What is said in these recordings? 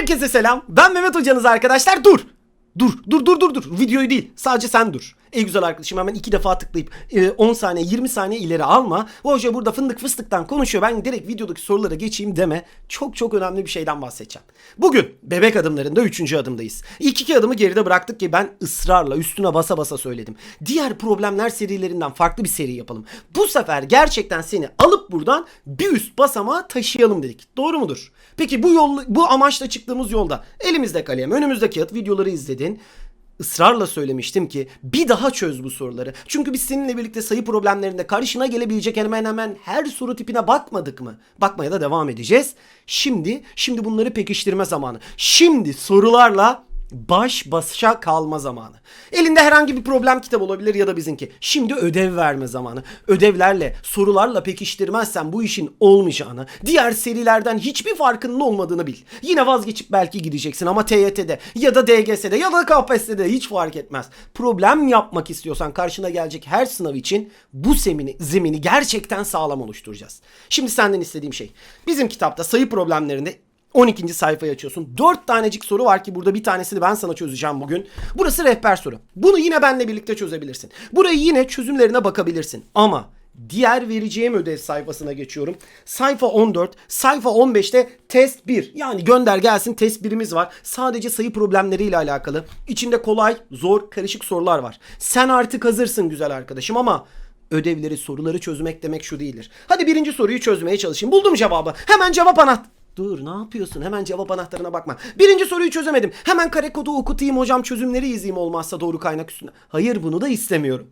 Herkese selam. Ben Mehmet hocanız arkadaşlar. Dur. Dur, dur, dur, dur, dur. Videoyu değil. Sadece sen dur. Ey güzel arkadaşım hemen iki defa tıklayıp e, 10 saniye 20 saniye ileri alma. Hoca burada fındık fıstıktan konuşuyor. Ben direkt videodaki sorulara geçeyim deme. Çok çok önemli bir şeyden bahsedeceğim. Bugün bebek adımlarında 3. adımdayız. İlk iki adımı geride bıraktık ki ben ısrarla üstüne basa basa söyledim. Diğer problemler serilerinden farklı bir seri yapalım. Bu sefer gerçekten seni alıp buradan bir üst basamağa taşıyalım dedik. Doğru mudur? Peki bu yol bu amaçla çıktığımız yolda elimizde kalem, önümüzde kağıt, videoları izledin ısrarla söylemiştim ki bir daha çöz bu soruları. Çünkü biz seninle birlikte sayı problemlerinde karşına gelebilecek hemen hemen her soru tipine bakmadık mı? Bakmaya da devam edeceğiz. Şimdi şimdi bunları pekiştirme zamanı. Şimdi sorularla baş başa kalma zamanı. Elinde herhangi bir problem kitabı olabilir ya da bizimki. Şimdi ödev verme zamanı. Ödevlerle, sorularla pekiştirmezsen bu işin olmayacağını, diğer serilerden hiçbir farkının olmadığını bil. Yine vazgeçip belki gideceksin ama TYT'de ya da DGS'de ya da KPSS'de hiç fark etmez. Problem yapmak istiyorsan karşına gelecek her sınav için bu zemini, zemini gerçekten sağlam oluşturacağız. Şimdi senden istediğim şey. Bizim kitapta sayı problemlerinde 12. sayfayı açıyorsun. 4 tanecik soru var ki burada bir tanesini ben sana çözeceğim bugün. Burası rehber soru. Bunu yine benle birlikte çözebilirsin. Burayı yine çözümlerine bakabilirsin. Ama diğer vereceğim ödev sayfasına geçiyorum. Sayfa 14, sayfa 15'te test 1. Yani gönder gelsin test 1'imiz var. Sadece sayı problemleriyle alakalı. İçinde kolay, zor, karışık sorular var. Sen artık hazırsın güzel arkadaşım ama ödevleri, soruları çözmek demek şu değildir. Hadi birinci soruyu çözmeye çalışayım. Buldum cevabı. Hemen cevap anahtarı. Dur ne yapıyorsun? Hemen cevap anahtarına bakma. Birinci soruyu çözemedim. Hemen kare kodu okutayım hocam çözümleri izleyeyim olmazsa doğru kaynak üstüne. Hayır bunu da istemiyorum.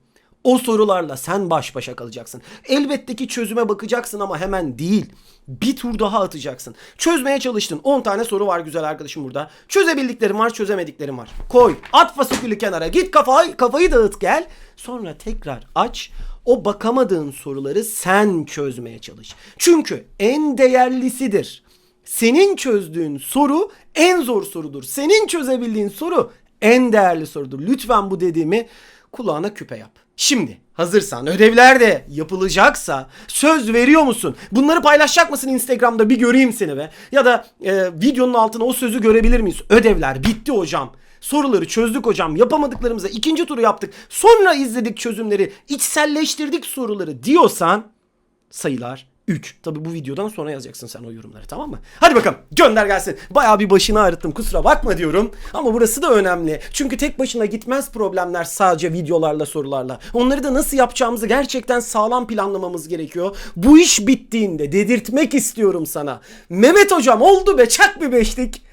O sorularla sen baş başa kalacaksın. Elbette ki çözüme bakacaksın ama hemen değil. Bir tur daha atacaksın. Çözmeye çalıştın. 10 tane soru var güzel arkadaşım burada. Çözebildiklerim var, çözemediklerim var. Koy. At fasikülü kenara. Git kafayı, kafayı dağıt gel. Sonra tekrar aç. O bakamadığın soruları sen çözmeye çalış. Çünkü en değerlisidir. Senin çözdüğün soru en zor sorudur. Senin çözebildiğin soru en değerli sorudur. Lütfen bu dediğimi kulağına küpe yap. Şimdi hazırsan ödevler de yapılacaksa söz veriyor musun? Bunları paylaşacak mısın Instagram'da bir göreyim seni be. Ya da e, videonun altına o sözü görebilir miyiz? Ödevler bitti hocam. Soruları çözdük hocam. Yapamadıklarımıza ikinci turu yaptık. Sonra izledik çözümleri. içselleştirdik soruları diyorsan sayılar 3. Tabi bu videodan sonra yazacaksın sen o yorumları tamam mı? Hadi bakalım gönder gelsin. Bayağı bir başını ağrıttım kusura bakma diyorum. Ama burası da önemli. Çünkü tek başına gitmez problemler sadece videolarla sorularla. Onları da nasıl yapacağımızı gerçekten sağlam planlamamız gerekiyor. Bu iş bittiğinde dedirtmek istiyorum sana. Mehmet hocam oldu be çak bir beşlik.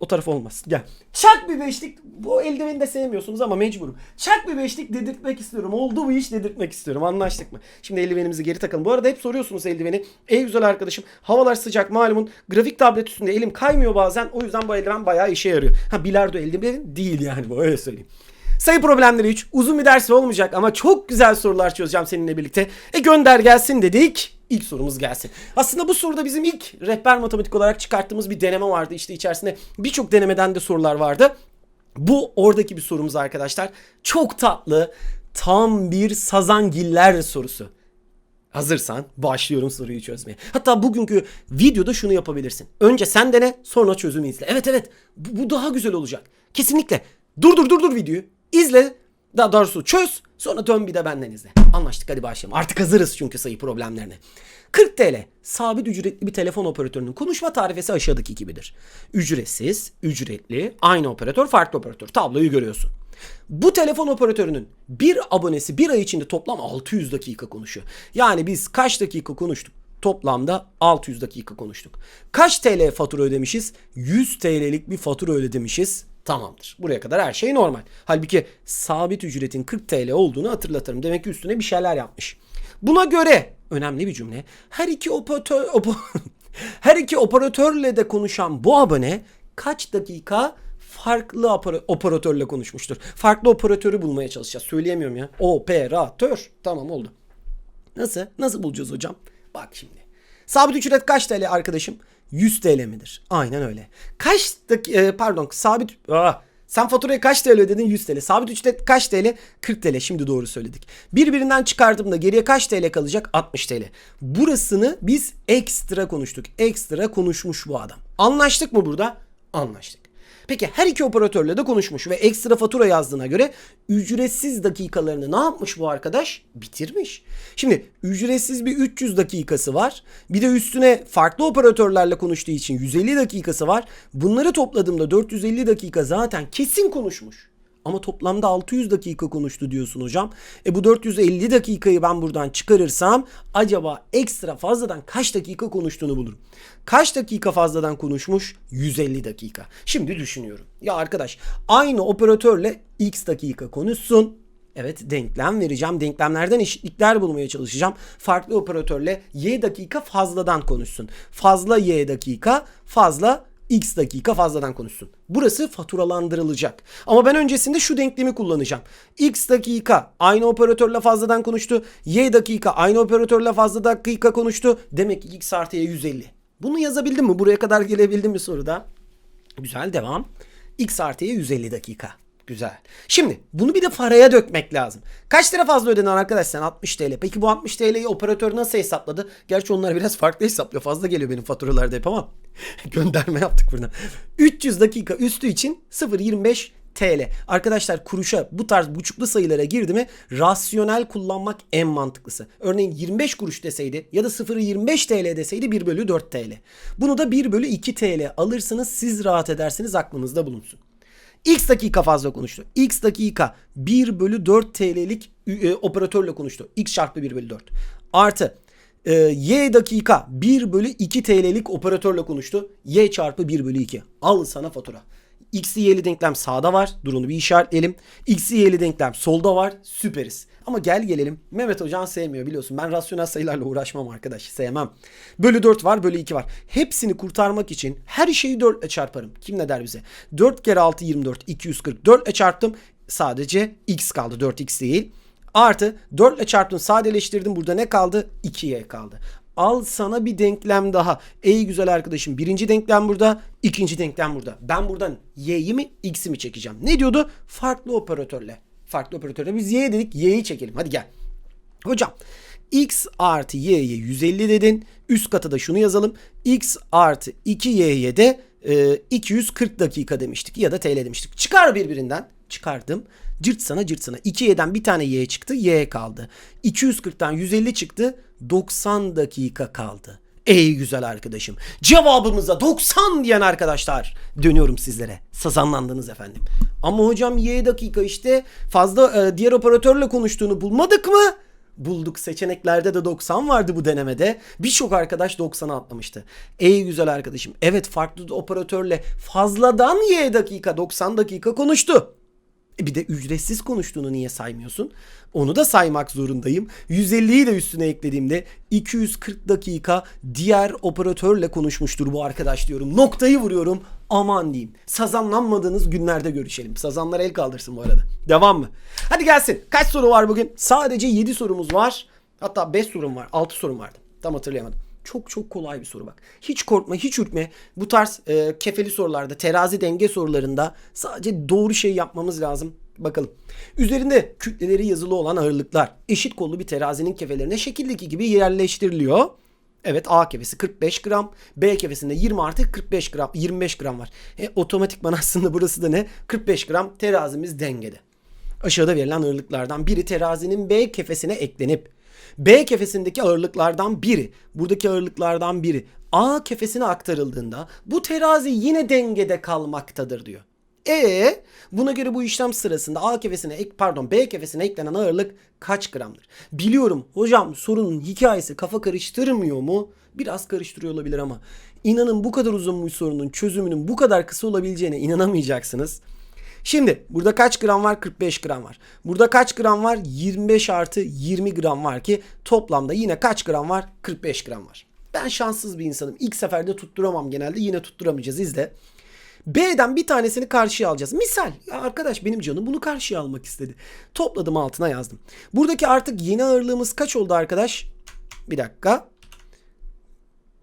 O taraf olmaz. Gel. Çak bir beşlik. Bu eldiveni de sevmiyorsunuz ama mecburum. Çak bir beşlik dedirtmek istiyorum. Oldu bu iş dedirtmek istiyorum. Anlaştık mı? Şimdi eldivenimizi geri takalım. Bu arada hep soruyorsunuz eldiveni. Ey güzel arkadaşım. Havalar sıcak malumun. Grafik tablet üstünde elim kaymıyor bazen. O yüzden bu eldiven bayağı işe yarıyor. Ha bilardo eldiveni değil yani bu öyle söyleyeyim. Sayı problemleri 3. Uzun bir ders olmayacak ama çok güzel sorular çözeceğim seninle birlikte. E gönder gelsin dedik. İlk sorumuz gelsin. Aslında bu soruda bizim ilk rehber matematik olarak çıkarttığımız bir deneme vardı. İşte içerisinde birçok denemeden de sorular vardı. Bu oradaki bir sorumuz arkadaşlar. Çok tatlı, tam bir sazangiller sorusu. Hazırsan başlıyorum soruyu çözmeye. Hatta bugünkü videoda şunu yapabilirsin. Önce sen dene sonra çözümü izle. Evet evet bu, daha güzel olacak. Kesinlikle. Dur dur dur dur videoyu. İzle. Daha doğrusu çöz. Sonra dön bir de benden izle. Anlaştık hadi başlayalım. Artık hazırız çünkü sayı problemlerine. 40 TL sabit ücretli bir telefon operatörünün konuşma tarifesi aşağıdaki gibidir. Ücretsiz, ücretli, aynı operatör, farklı operatör. Tabloyu görüyorsun. Bu telefon operatörünün bir abonesi bir ay içinde toplam 600 dakika konuşuyor. Yani biz kaç dakika konuştuk? Toplamda 600 dakika konuştuk. Kaç TL fatura ödemişiz? 100 TL'lik bir fatura ödemişiz. Tamamdır. Buraya kadar her şey normal. Halbuki sabit ücretin 40 TL olduğunu hatırlatırım. Demek ki üstüne bir şeyler yapmış. Buna göre önemli bir cümle. Her iki operatör opo- her iki operatörle de konuşan bu abone kaç dakika farklı opera- operatörle konuşmuştur. Farklı operatörü bulmaya çalışacağız. Söyleyemiyorum ya. Operatör. Tamam oldu. Nasıl? Nasıl bulacağız hocam? Bak şimdi. Sabit ücret kaç TL arkadaşım? 100 TL midir? Aynen öyle. Kaç e, pardon sabit ah, sen faturaya kaç TL ödedin? 100 TL. Sabit ücret kaç TL? 40 TL. Şimdi doğru söyledik. Birbirinden çıkardığımda geriye kaç TL kalacak? 60 TL. Burasını biz ekstra konuştuk. Ekstra konuşmuş bu adam. Anlaştık mı burada? Anlaştık. Peki her iki operatörle de konuşmuş ve ekstra fatura yazdığına göre ücretsiz dakikalarını ne yapmış bu arkadaş? Bitirmiş. Şimdi ücretsiz bir 300 dakikası var. Bir de üstüne farklı operatörlerle konuştuğu için 150 dakikası var. Bunları topladığımda 450 dakika zaten kesin konuşmuş. Ama toplamda 600 dakika konuştu diyorsun hocam. E bu 450 dakikayı ben buradan çıkarırsam acaba ekstra fazladan kaç dakika konuştuğunu bulurum. Kaç dakika fazladan konuşmuş? 150 dakika. Şimdi düşünüyorum. Ya arkadaş aynı operatörle x dakika konuşsun. Evet denklem vereceğim. Denklemlerden eşitlikler bulmaya çalışacağım. Farklı operatörle y dakika fazladan konuşsun. Fazla y dakika fazla x dakika fazladan konuşsun. Burası faturalandırılacak. Ama ben öncesinde şu denklemi kullanacağım. x dakika aynı operatörle fazladan konuştu. y dakika aynı operatörle fazla dakika konuştu. Demek ki x artı y 150. Bunu yazabildim mi? Buraya kadar gelebildim mi soruda? Güzel devam. x artı y 150 dakika. Güzel. Şimdi bunu bir de paraya dökmek lazım. Kaç lira fazla ödedin arkadaş sen? 60 TL. Peki bu 60 TL'yi operatör nasıl hesapladı? Gerçi onlar biraz farklı hesaplıyor. Fazla geliyor benim faturalarda hep ama. Gönderme yaptık buradan. 300 dakika üstü için 0.25 TL. Arkadaşlar kuruşa bu tarz buçuklu sayılara girdi mi rasyonel kullanmak en mantıklısı. Örneğin 25 kuruş deseydi ya da 0.25 TL deseydi 1 bölü 4 TL. Bunu da 1 bölü 2 TL alırsınız siz rahat edersiniz aklınızda bulunsun. X dakika fazla konuştu. X dakika 1 bölü 4 TL'lik e, operatörle konuştu. X çarpı 1 bölü 4. Artı e, Y dakika 1 bölü 2 TL'lik operatörle konuştu. Y çarpı 1 bölü 2. Al sana fatura. X'li Y'li denklem sağda var. Dur onu bir işaretleyelim. X'li Y'li denklem solda var. Süperiz. Ama gel gelelim. Mehmet Hocan sevmiyor biliyorsun. Ben rasyonel sayılarla uğraşmam arkadaş. Sevmem. Bölü 4 var bölü 2 var. Hepsini kurtarmak için her şeyi 4 ile çarparım. Kim ne der bize? 4 kere 6 24. 240. 4 ile çarptım. Sadece x kaldı. 4x değil. Artı 4 ile çarptım sadeleştirdim. Burada ne kaldı? 2y kaldı. Al sana bir denklem daha. Ey güzel arkadaşım birinci denklem burada, ikinci denklem burada. Ben buradan y'yi mi x'i mi çekeceğim? Ne diyordu? Farklı operatörle. Farklı operatörle biz y dedik y'yi çekelim. Hadi gel. Hocam x artı y'ye 150 dedin. Üst kata da şunu yazalım. x artı 2y'ye de e, 240 dakika demiştik ya da TL demiştik. Çıkar birbirinden. Çıkardım. Cırt sana cırt sana. 2y'den bir tane y çıktı. Y kaldı. 240'tan 150 çıktı. 90 dakika kaldı. Ey güzel arkadaşım. Cevabımıza 90 diyen arkadaşlar. Dönüyorum sizlere. Sazanlandınız efendim. Ama hocam y dakika işte fazla e, diğer operatörle konuştuğunu bulmadık mı? Bulduk. Seçeneklerde de 90 vardı bu denemede. Birçok arkadaş 90'a atlamıştı. Ey güzel arkadaşım. Evet farklı operatörle fazladan y dakika 90 dakika konuştu. E bir de ücretsiz konuştuğunu niye saymıyorsun? Onu da saymak zorundayım. 150'yi de üstüne eklediğimde 240 dakika diğer operatörle konuşmuştur bu arkadaş diyorum. Noktayı vuruyorum. Aman diyeyim. Sazanlanmadığınız günlerde görüşelim. Sazanlar el kaldırsın bu arada. Devam mı? Hadi gelsin. Kaç soru var bugün? Sadece 7 sorumuz var. Hatta 5 sorum var. 6 sorum vardı. Tam hatırlayamadım. Çok çok kolay bir soru bak. Hiç korkma, hiç ürkme. Bu tarz e, kefeli sorularda, terazi denge sorularında sadece doğru şey yapmamız lazım. Bakalım. Üzerinde kütleleri yazılı olan ağırlıklar eşit kollu bir terazinin kefelerine şekildeki gibi yerleştiriliyor. Evet A kefesi 45 gram, B kefesinde 20 artı 45 gram, 25 gram var. E, otomatikman aslında burası da ne? 45 gram terazimiz dengede. Aşağıda verilen ağırlıklardan biri terazinin B kefesine eklenip B kefesindeki ağırlıklardan biri, buradaki ağırlıklardan biri A kefesine aktarıldığında bu terazi yine dengede kalmaktadır diyor. E buna göre bu işlem sırasında A kefesine ek pardon B kefesine eklenen ağırlık kaç gramdır? Biliyorum hocam sorunun hikayesi kafa karıştırmıyor mu? Biraz karıştırıyor olabilir ama inanın bu kadar uzun bir sorunun çözümünün bu kadar kısa olabileceğine inanamayacaksınız. Şimdi burada kaç gram var? 45 gram var. Burada kaç gram var? 25 artı 20 gram var ki toplamda yine kaç gram var? 45 gram var. Ben şanssız bir insanım. İlk seferde tutturamam genelde. Yine tutturamayacağız. İzle. B'den bir tanesini karşıya alacağız. Misal ya arkadaş benim canım bunu karşıya almak istedi. Topladım altına yazdım. Buradaki artık yeni ağırlığımız kaç oldu arkadaş? Bir dakika.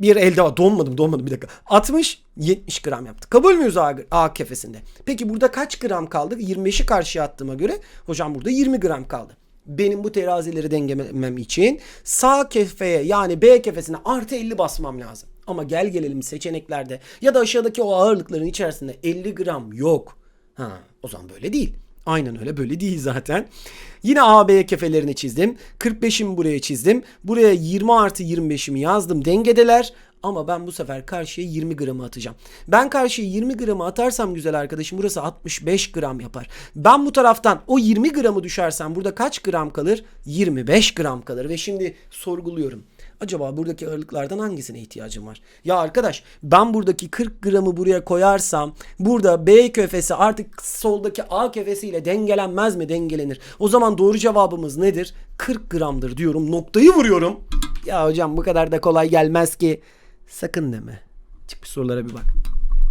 Bir elde var. Donmadım donmadım bir dakika. 60 70 gram yaptı. Kabul müyüz A, A kefesinde? Peki burada kaç gram kaldı? 25'i karşıya attığıma göre hocam burada 20 gram kaldı. Benim bu terazileri dengelemem için sağ kefeye yani B kefesine artı 50 basmam lazım. Ama gel gelelim seçeneklerde ya da aşağıdaki o ağırlıkların içerisinde 50 gram yok. Ha, o zaman böyle değil. Aynen öyle böyle değil zaten. Yine AB kefelerini çizdim. 45'imi buraya çizdim. Buraya 20 artı 25'imi yazdım. Dengedeler. Ama ben bu sefer karşıya 20 gramı atacağım. Ben karşıya 20 gramı atarsam güzel arkadaşım burası 65 gram yapar. Ben bu taraftan o 20 gramı düşersem burada kaç gram kalır? 25 gram kalır. Ve şimdi sorguluyorum. Acaba buradaki ağırlıklardan hangisine ihtiyacım var? Ya arkadaş ben buradaki 40 gramı buraya koyarsam burada B köfesi artık soldaki A köfesiyle dengelenmez mi? Dengelenir. O zaman doğru cevabımız nedir? 40 gramdır diyorum. Noktayı vuruyorum. Ya hocam bu kadar da kolay gelmez ki. Sakın deme. Çık bir sorulara bir bak.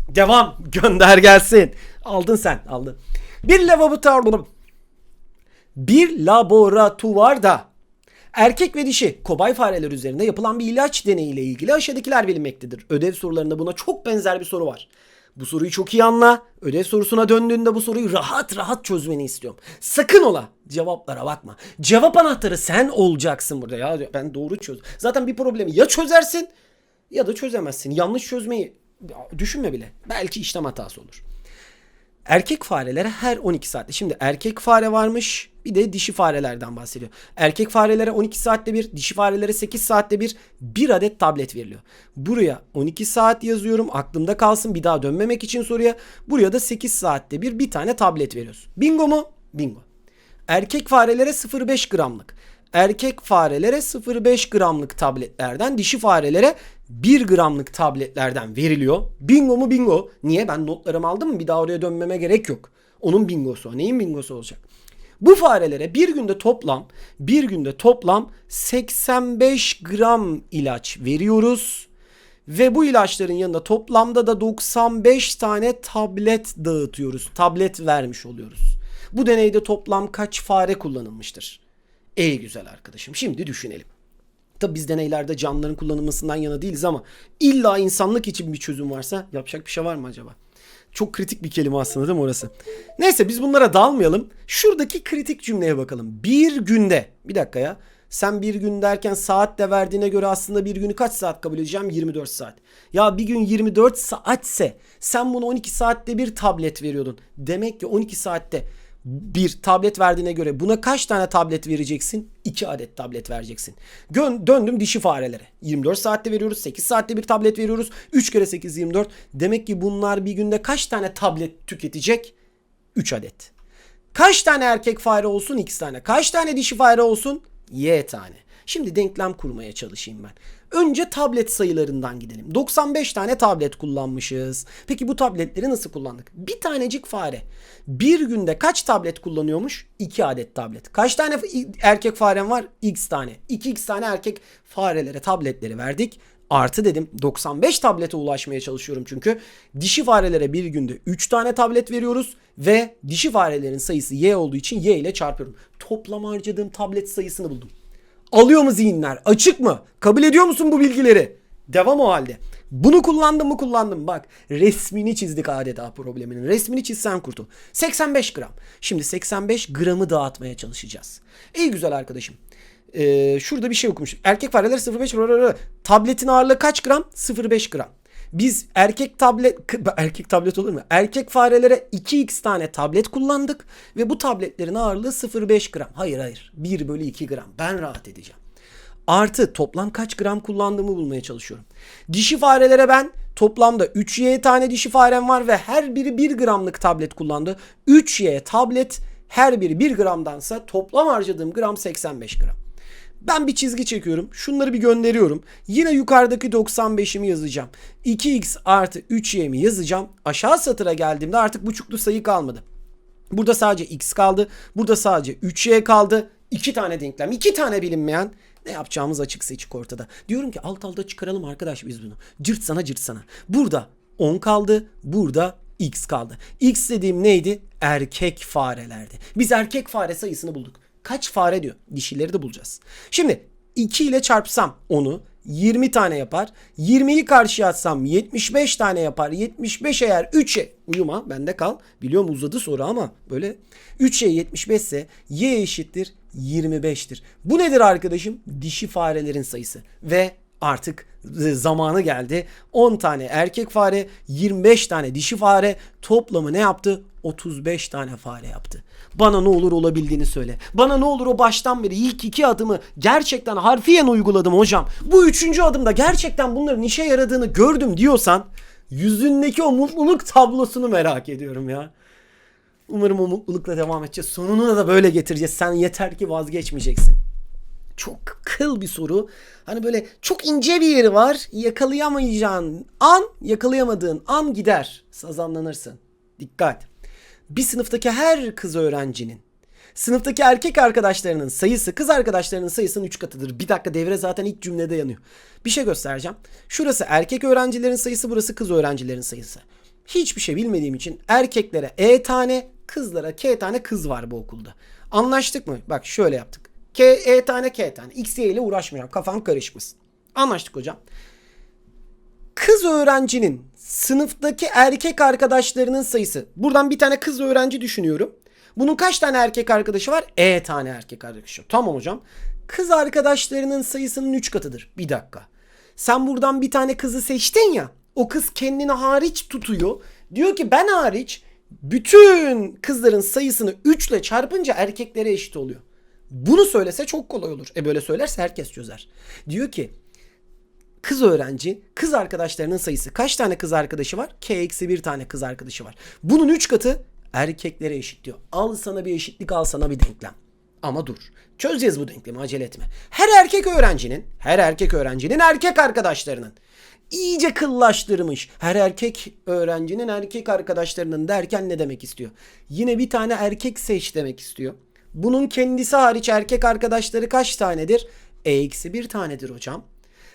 Devam. Gönder gelsin. Aldın sen. Aldın. Bir laboratuvar bir laboratuvarda erkek ve dişi kobay fareler üzerinde yapılan bir ilaç deneyi ile ilgili aşağıdakiler bilinmektedir. Ödev sorularında buna çok benzer bir soru var. Bu soruyu çok iyi anla. Ödev sorusuna döndüğünde bu soruyu rahat rahat çözmeni istiyorum. Sakın ola. Cevaplara bakma. Cevap anahtarı sen olacaksın burada. Ya ben doğru çöz. Zaten bir problemi ya çözersin ya da çözemezsin. Yanlış çözmeyi düşünme bile. Belki işlem hatası olur. Erkek farelere her 12 saatte. Şimdi erkek fare varmış bir de dişi farelerden bahsediyor. Erkek farelere 12 saatte bir, dişi farelere 8 saatte bir bir adet tablet veriliyor. Buraya 12 saat yazıyorum aklımda kalsın bir daha dönmemek için soruya. Buraya da 8 saatte bir bir tane tablet veriyoruz. Bingo mu? Bingo. Erkek farelere 0,5 gramlık. Erkek farelere 0,5 gramlık tabletlerden, dişi farelere 1 gramlık tabletlerden veriliyor. Bingo mu bingo. Niye? Ben notlarımı aldım mı? Bir daha oraya dönmeme gerek yok. Onun bingosu. Neyin bingosu olacak? Bu farelere bir günde toplam bir günde toplam 85 gram ilaç veriyoruz. Ve bu ilaçların yanında toplamda da 95 tane tablet dağıtıyoruz. Tablet vermiş oluyoruz. Bu deneyde toplam kaç fare kullanılmıştır? Ey güzel arkadaşım şimdi düşünelim. Tabi biz deneylerde canlıların kullanılmasından yana değiliz ama illa insanlık için bir çözüm varsa yapacak bir şey var mı acaba? Çok kritik bir kelime aslında değil mi orası? Neyse biz bunlara dalmayalım. Şuradaki kritik cümleye bakalım. Bir günde. Bir dakika ya. Sen bir gün derken saat de verdiğine göre aslında bir günü kaç saat kabul edeceğim? 24 saat. Ya bir gün 24 saatse sen bunu 12 saatte bir tablet veriyordun. Demek ki 12 saatte bir tablet verdiğine göre buna kaç tane tablet vereceksin? 2 adet tablet vereceksin. Gön döndüm dişi farelere. 24 saatte veriyoruz. 8 saatte bir tablet veriyoruz. 3 kere 8 24. Demek ki bunlar bir günde kaç tane tablet tüketecek? 3 adet. Kaç tane erkek fare olsun? X tane. Kaç tane dişi fare olsun? Y tane. Şimdi denklem kurmaya çalışayım ben. Önce tablet sayılarından gidelim. 95 tane tablet kullanmışız. Peki bu tabletleri nasıl kullandık? Bir tanecik fare. Bir günde kaç tablet kullanıyormuş? 2 adet tablet. Kaç tane erkek farem var? X tane. 2x tane erkek farelere tabletleri verdik. Artı dedim 95 tablete ulaşmaya çalışıyorum çünkü. Dişi farelere bir günde 3 tane tablet veriyoruz ve dişi farelerin sayısı y olduğu için y ile çarpıyorum. Toplam harcadığım tablet sayısını buldum. Alıyor mu zihinler? Açık mı? Kabul ediyor musun bu bilgileri? Devam o halde. Bunu kullandım mı kullandım. Bak resmini çizdik adeta probleminin. Resmini çizsen kurtul. 85 gram. Şimdi 85 gramı dağıtmaya çalışacağız. İyi güzel arkadaşım. Ee, şurada bir şey okumuşum. Erkek fareler 0,5 tabletin ağırlığı kaç gram? 0,5 gram. Biz erkek tablet erkek tablet olur mu? Erkek farelere 2x tane tablet kullandık ve bu tabletlerin ağırlığı 0,5 gram. Hayır hayır 1 bölü 2 gram. Ben rahat edeceğim. Artı toplam kaç gram kullandığımı bulmaya çalışıyorum. Dişi farelere ben toplamda 3y tane dişi farem var ve her biri 1 gramlık tablet kullandı. 3y tablet her biri 1 gramdansa toplam harcadığım gram 85 gram. Ben bir çizgi çekiyorum. Şunları bir gönderiyorum. Yine yukarıdaki 95'imi yazacağım. 2x artı 3y'mi yazacağım. Aşağı satıra geldiğimde artık buçuklu sayı kalmadı. Burada sadece x kaldı. Burada sadece 3y kaldı. İki tane denklem. iki tane bilinmeyen. Ne yapacağımız açık seçik ortada. Diyorum ki alt alta çıkaralım arkadaş biz bunu. Cırt sana cırt sana. Burada 10 kaldı. Burada x kaldı. X dediğim neydi? Erkek farelerdi. Biz erkek fare sayısını bulduk kaç fare diyor. Dişileri de bulacağız. Şimdi 2 ile çarpsam onu 20 tane yapar. 20'yi karşıya atsam 75 tane yapar. 75 eğer 3'e uyuma bende kal. Biliyorum uzadı soru ama böyle 3'e 75 ise y eşittir 25'tir. Bu nedir arkadaşım? Dişi farelerin sayısı ve Artık z- zamanı geldi. 10 tane erkek fare, 25 tane dişi fare toplamı ne yaptı? 35 tane fare yaptı. Bana ne olur olabildiğini söyle. Bana ne olur o baştan beri ilk iki adımı gerçekten harfiyen uyguladım hocam. Bu üçüncü adımda gerçekten bunların işe yaradığını gördüm diyorsan yüzündeki o mutluluk tablosunu merak ediyorum ya. Umarım o mutlulukla devam edeceğiz. Sonunu da böyle getireceğiz. Sen yeter ki vazgeçmeyeceksin. Çok kıl bir soru. Hani böyle çok ince bir yeri var. Yakalayamayacağın an, yakalayamadığın an gider. Sazanlanırsın. Dikkat. Bir sınıftaki her kız öğrencinin sınıftaki erkek arkadaşlarının sayısı kız arkadaşlarının sayısının 3 katıdır. Bir dakika devre zaten ilk cümlede yanıyor. Bir şey göstereceğim. Şurası erkek öğrencilerin sayısı, burası kız öğrencilerin sayısı. Hiçbir şey bilmediğim için erkeklere E tane, kızlara K tane kız var bu okulda. Anlaştık mı? Bak şöyle yaptık. K, E tane, K tane. X, Y ile uğraşmayacağım. Kafam karışmasın. Anlaştık hocam. Kız öğrencinin sınıftaki erkek arkadaşlarının sayısı. Buradan bir tane kız öğrenci düşünüyorum. Bunun kaç tane erkek arkadaşı var? E tane erkek arkadaşı. Tamam hocam. Kız arkadaşlarının sayısının 3 katıdır. Bir dakika. Sen buradan bir tane kızı seçtin ya. O kız kendini hariç tutuyor. Diyor ki ben hariç bütün kızların sayısını 3 ile çarpınca erkeklere eşit oluyor. Bunu söylese çok kolay olur. E böyle söylerse herkes çözer. Diyor ki kız öğrenci, kız arkadaşlarının sayısı. Kaç tane kız arkadaşı var? K eksi bir tane kız arkadaşı var. Bunun 3 katı erkeklere eşit diyor. Al sana bir eşitlik, al sana bir denklem. Ama dur. Çözeceğiz bu denklemi acele etme. Her erkek öğrencinin, her erkek öğrencinin erkek arkadaşlarının iyice kıllaştırmış. Her erkek öğrencinin erkek arkadaşlarının derken ne demek istiyor? Yine bir tane erkek seç demek istiyor. Bunun kendisi hariç erkek arkadaşları kaç tanedir? E eksi bir tanedir hocam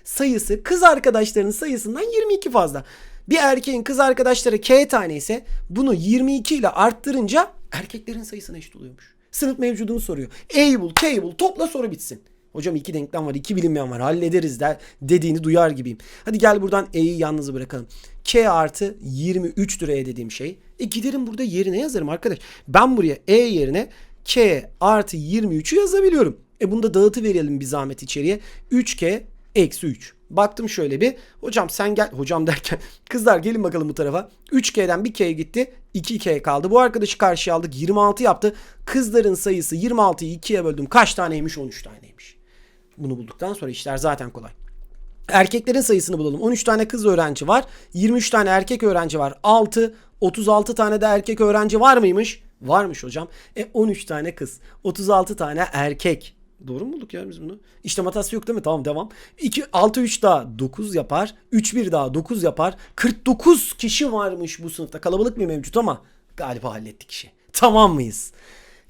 sayısı kız arkadaşlarının sayısından 22 fazla. Bir erkeğin kız arkadaşları K tane ise bunu 22 ile arttırınca erkeklerin sayısına eşit oluyormuş. Sınıf mevcudunu soruyor. A'yı bul, K'yi bul, topla soru bitsin. Hocam iki denklem var, iki bilinmeyen var. Hallederiz der, dediğini duyar gibiyim. Hadi gel buradan E'yi yalnız bırakalım. K artı 23 liraya dediğim şey. E giderim burada yerine yazarım arkadaş. Ben buraya E yerine K artı 23'ü yazabiliyorum. E bunu da dağıtı verelim bir zahmet içeriye. 3K eksi 3. Baktım şöyle bir. Hocam sen gel. Hocam derken kızlar gelin bakalım bu tarafa. 3K'den 1K gitti. 2K kaldı. Bu arkadaşı karşıya aldık. 26 yaptı. Kızların sayısı 26'yı 2'ye böldüm. Kaç taneymiş? 13 taneymiş. Bunu bulduktan sonra işler zaten kolay. Erkeklerin sayısını bulalım. 13 tane kız öğrenci var. 23 tane erkek öğrenci var. 6, 36 tane de erkek öğrenci var mıymış? Varmış hocam. E 13 tane kız. 36 tane erkek. Doğru mu bulduk ya biz bunu? İşte hatası yok değil mi? Tamam devam. 2, 6 3 daha 9 yapar. 3 1 daha 9 yapar. 49 kişi varmış bu sınıfta. Kalabalık bir mevcut ama galiba hallettik işi. Tamam mıyız?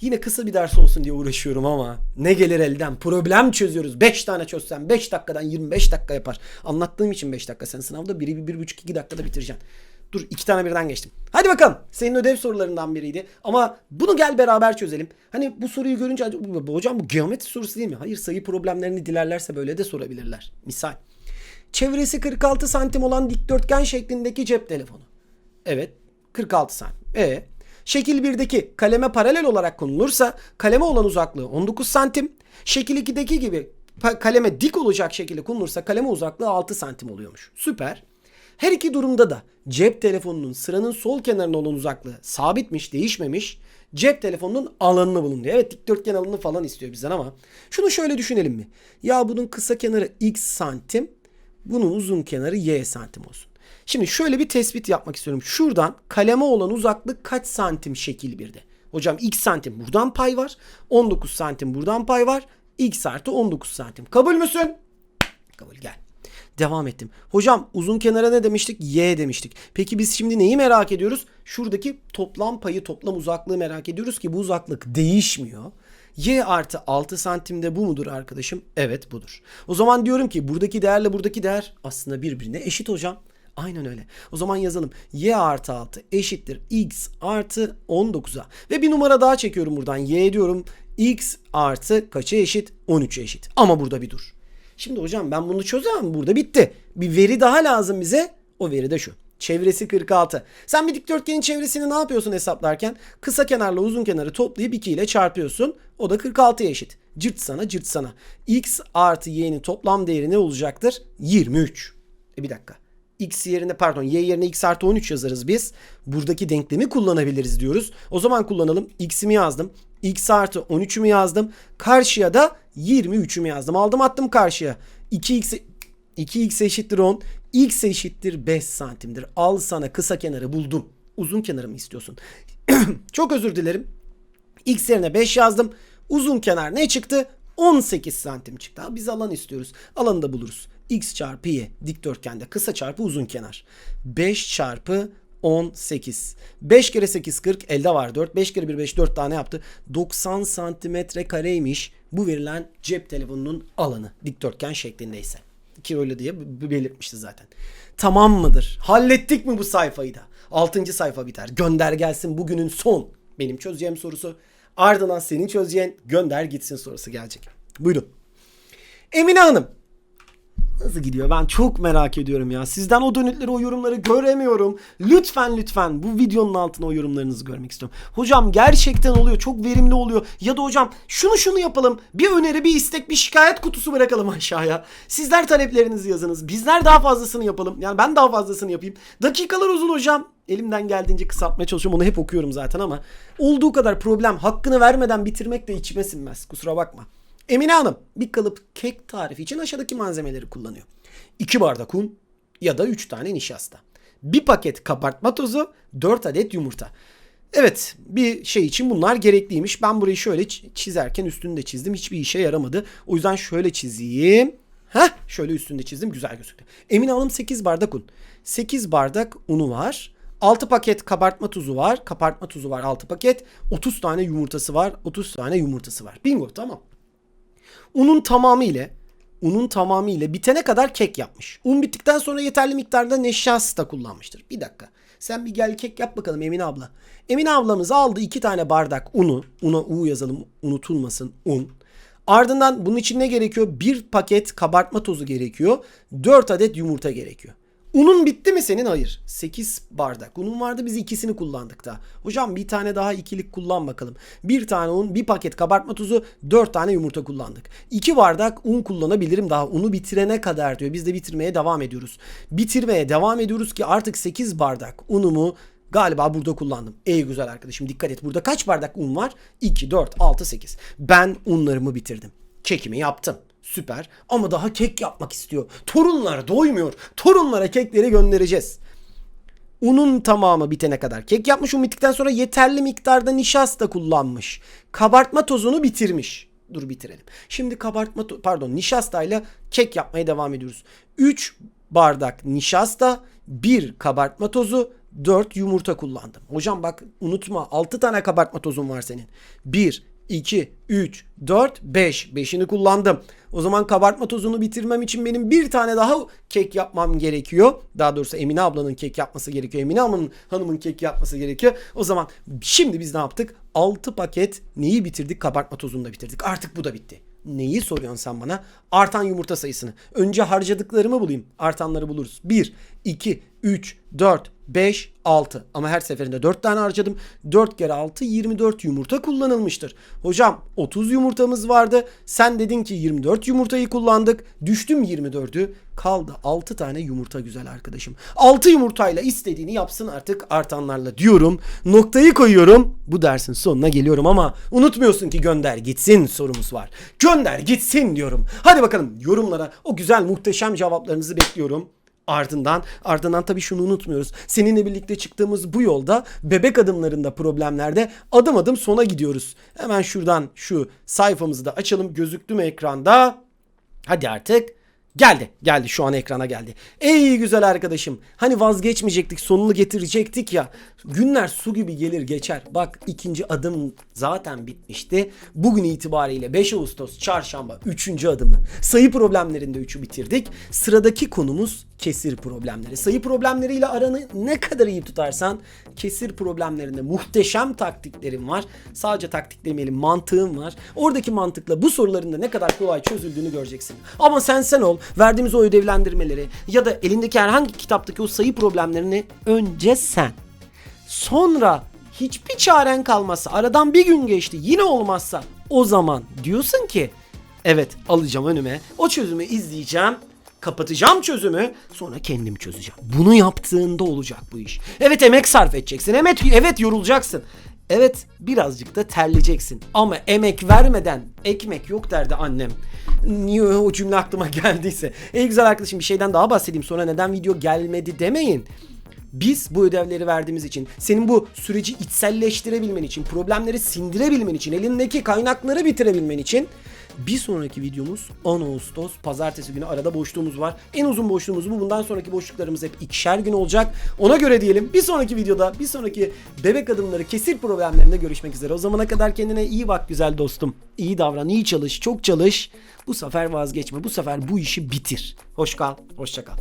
Yine kısa bir ders olsun diye uğraşıyorum ama ne gelir elden? Problem çözüyoruz. 5 tane çözsem 5 dakikadan 25 dakika yapar. Anlattığım için 5 dakika. Sen sınavda 1'i 1,5-2 dakikada bitireceksin. Dur iki tane birden geçtim. Hadi bakalım. Senin ödev sorularından biriydi. Ama bunu gel beraber çözelim. Hani bu soruyu görünce "Bu- hocam bu geometri sorusu değil mi? Hayır sayı problemlerini dilerlerse böyle de sorabilirler. Misal. Çevresi 46 santim olan dikdörtgen şeklindeki cep telefonu. Evet 46 santim. E Şekil 1'deki kaleme paralel olarak konulursa kaleme olan uzaklığı 19 santim. Şekil 2'deki gibi kaleme dik olacak şekilde konulursa kaleme uzaklığı 6 santim oluyormuş. Süper. Her iki durumda da cep telefonunun sıranın sol kenarına olan uzaklığı sabitmiş, değişmemiş. Cep telefonunun alanını bulun diyor. Evet dikdörtgen alanını falan istiyor bizden ama şunu şöyle düşünelim mi? Ya bunun kısa kenarı x santim, bunun uzun kenarı y santim olsun. Şimdi şöyle bir tespit yapmak istiyorum. Şuradan kaleme olan uzaklık kaç santim şekil birde? Hocam x santim buradan pay var. 19 santim buradan pay var. x artı 19 santim. Kabul müsün? Kabul gel. Devam ettim. Hocam uzun kenara ne demiştik? Y demiştik. Peki biz şimdi neyi merak ediyoruz? Şuradaki toplam payı, toplam uzaklığı merak ediyoruz ki bu uzaklık değişmiyor. Y artı 6 santimde bu mudur arkadaşım? Evet budur. O zaman diyorum ki buradaki değerle buradaki değer aslında birbirine eşit hocam. Aynen öyle. O zaman yazalım. Y artı 6 eşittir x artı 19'a. Ve bir numara daha çekiyorum buradan. Y diyorum. x artı kaça eşit? 13'e eşit. Ama burada bir dur. Şimdi hocam ben bunu çözemem. Burada bitti. Bir veri daha lazım bize. O veri de şu. Çevresi 46. Sen bir dikdörtgenin çevresini ne yapıyorsun hesaplarken? Kısa kenarla uzun kenarı toplayıp 2 ile çarpıyorsun. O da 46'ya eşit. Cırt sana cırt sana. X artı y'nin toplam değeri ne olacaktır? 23. E bir dakika. X yerine pardon y yerine x artı 13 yazarız biz. Buradaki denklemi kullanabiliriz diyoruz. O zaman kullanalım. X'imi yazdım. X artı 13'ümü yazdım. Karşıya da 23'ümü yazdım. Aldım attım karşıya. 2x 2x eşittir 10. X eşittir 5 santimdir. Al sana kısa kenarı buldum. Uzun kenarı mı istiyorsun? Çok özür dilerim. X yerine 5 yazdım. Uzun kenar ne çıktı? 18 santim çıktı. Ha, Biz alan istiyoruz. Alanı da buluruz. X çarpı Y dikdörtgende kısa çarpı uzun kenar. 5 çarpı 18. 5 kere 8 40 elde var 4. 5 kere 1 5 4 tane yaptı. 90 santimetre kareymiş bu verilen cep telefonunun alanı dikdörtgen şeklindeyse. Ki öyle diye belirtmişti zaten. Tamam mıdır? Hallettik mi bu sayfayı da? 6. sayfa biter. Gönder gelsin bugünün son. Benim çözeceğim sorusu. Ardından senin çözeceğin gönder gitsin sorusu gelecek. Buyurun. Emine Hanım. Nasıl gidiyor? Ben çok merak ediyorum ya. Sizden o dönütleri, o yorumları göremiyorum. Lütfen lütfen bu videonun altına o yorumlarınızı görmek istiyorum. Hocam gerçekten oluyor. Çok verimli oluyor. Ya da hocam şunu şunu yapalım. Bir öneri, bir istek, bir şikayet kutusu bırakalım aşağıya. Sizler taleplerinizi yazınız. Bizler daha fazlasını yapalım. Yani ben daha fazlasını yapayım. Dakikalar uzun hocam. Elimden geldiğince kısaltmaya çalışıyorum. Onu hep okuyorum zaten ama olduğu kadar problem hakkını vermeden bitirmek de içime sinmez. Kusura bakma. Emine Hanım bir kalıp kek tarifi için aşağıdaki malzemeleri kullanıyor. 2 bardak un ya da 3 tane nişasta. Bir paket kabartma tozu, 4 adet yumurta. Evet bir şey için bunlar gerekliymiş. Ben burayı şöyle çizerken üstünde çizdim. Hiçbir işe yaramadı. O yüzden şöyle çizeyim. Heh şöyle üstünde çizdim güzel gözüktü. Emine Hanım 8 bardak un. 8 bardak unu var. 6 paket kabartma tuzu var. Kabartma tuzu var 6 paket. 30 tane yumurtası var. 30 tane yumurtası var. Bingo tamam. Unun tamamı unun tamamı bitene kadar kek yapmış. Un bittikten sonra yeterli miktarda nişasta kullanmıştır. Bir dakika. Sen bir gel kek yap bakalım Emine abla. Emine ablamız aldı iki tane bardak unu. Una U yazalım unutulmasın un. Ardından bunun için ne gerekiyor? Bir paket kabartma tozu gerekiyor. 4 adet yumurta gerekiyor. Unun bitti mi senin? Hayır. 8 bardak. Unun vardı biz ikisini kullandık da. Hocam bir tane daha ikilik kullan bakalım. Bir tane un, bir paket kabartma tuzu, 4 tane yumurta kullandık. 2 bardak un kullanabilirim daha. Unu bitirene kadar diyor. Biz de bitirmeye devam ediyoruz. Bitirmeye devam ediyoruz ki artık 8 bardak unumu Galiba burada kullandım. Ey güzel arkadaşım dikkat et. Burada kaç bardak un var? 2, 4, 6, 8. Ben unlarımı bitirdim. Kekimi yaptım. Süper. Ama daha kek yapmak istiyor. Torunlar doymuyor. Torunlara kekleri göndereceğiz. Unun tamamı bitene kadar kek yapmış. Un bittikten sonra yeterli miktarda nişasta kullanmış. Kabartma tozunu bitirmiş. Dur bitirelim. Şimdi kabartma pardon nişastayla kek yapmaya devam ediyoruz. 3 bardak nişasta, 1 kabartma tozu, 4 yumurta kullandım. Hocam bak unutma 6 tane kabartma tozun var senin. 1, 2, 3, 4, 5. 5'ini kullandım. O zaman kabartma tozunu bitirmem için benim bir tane daha kek yapmam gerekiyor. Daha doğrusu Emine ablanın kek yapması gerekiyor. Emine hanımın, hanımın kek yapması gerekiyor. O zaman şimdi biz ne yaptık? 6 paket neyi bitirdik? Kabartma tozunu da bitirdik. Artık bu da bitti. Neyi soruyorsun sen bana? Artan yumurta sayısını. Önce harcadıklarımı bulayım. Artanları buluruz. 1, 2, 3, 4, 5, 6. Ama her seferinde 4 tane harcadım. 4 kere 6 24 yumurta kullanılmıştır. Hocam 30 yumurtamız vardı. Sen dedin ki 24 yumurtayı kullandık. Düştüm 24'ü. Kaldı 6 tane yumurta güzel arkadaşım. 6 yumurtayla istediğini yapsın artık artanlarla diyorum. Noktayı koyuyorum. Bu dersin sonuna geliyorum ama unutmuyorsun ki gönder gitsin sorumuz var. Gönder gitsin diyorum. Hadi bakalım yorumlara o güzel muhteşem cevaplarınızı bekliyorum. Ardından ardından tabii şunu unutmuyoruz. Seninle birlikte çıktığımız bu yolda bebek adımlarında problemlerde adım adım sona gidiyoruz. Hemen şuradan şu sayfamızı da açalım. Gözüktü mü ekranda? Hadi artık. Geldi. Geldi şu an ekrana geldi. Ey güzel arkadaşım. Hani vazgeçmeyecektik sonunu getirecektik ya. Günler su gibi gelir geçer. Bak ikinci adım zaten bitmişti. Bugün itibariyle 5 Ağustos çarşamba 3. adımı. Sayı problemlerinde 3'ü bitirdik. Sıradaki konumuz kesir problemleri. Sayı problemleriyle aranı ne kadar iyi tutarsan kesir problemlerinde muhteşem taktiklerim var. Sadece taktik demeyelim mantığım var. Oradaki mantıkla bu soruların da ne kadar kolay çözüldüğünü göreceksin. Ama sen sen ol. Verdiğimiz o ödevlendirmeleri ya da elindeki herhangi kitaptaki o sayı problemlerini önce sen. Sonra hiçbir çaren kalmazsa aradan bir gün geçti yine olmazsa o zaman diyorsun ki evet alacağım önüme o çözümü izleyeceğim kapatacağım çözümü sonra kendim çözeceğim. Bunu yaptığında olacak bu iş. Evet emek sarf edeceksin. Evet evet yorulacaksın. Evet birazcık da terleyeceksin. Ama emek vermeden ekmek yok derdi annem. Niye o cümle aklıma geldiyse. Ey güzel arkadaşım bir şeyden daha bahsedeyim sonra neden video gelmedi demeyin. Biz bu ödevleri verdiğimiz için, senin bu süreci içselleştirebilmen için, problemleri sindirebilmen için, elindeki kaynakları bitirebilmen için bir sonraki videomuz 10 Ağustos pazartesi günü arada boşluğumuz var. En uzun boşluğumuz bu. Bundan sonraki boşluklarımız hep ikişer gün olacak. Ona göre diyelim bir sonraki videoda bir sonraki bebek adımları kesir problemlerinde görüşmek üzere. O zamana kadar kendine iyi bak güzel dostum. İyi davran, iyi çalış, çok çalış. Bu sefer vazgeçme. Bu sefer bu işi bitir. Hoş kal, hoşça kal.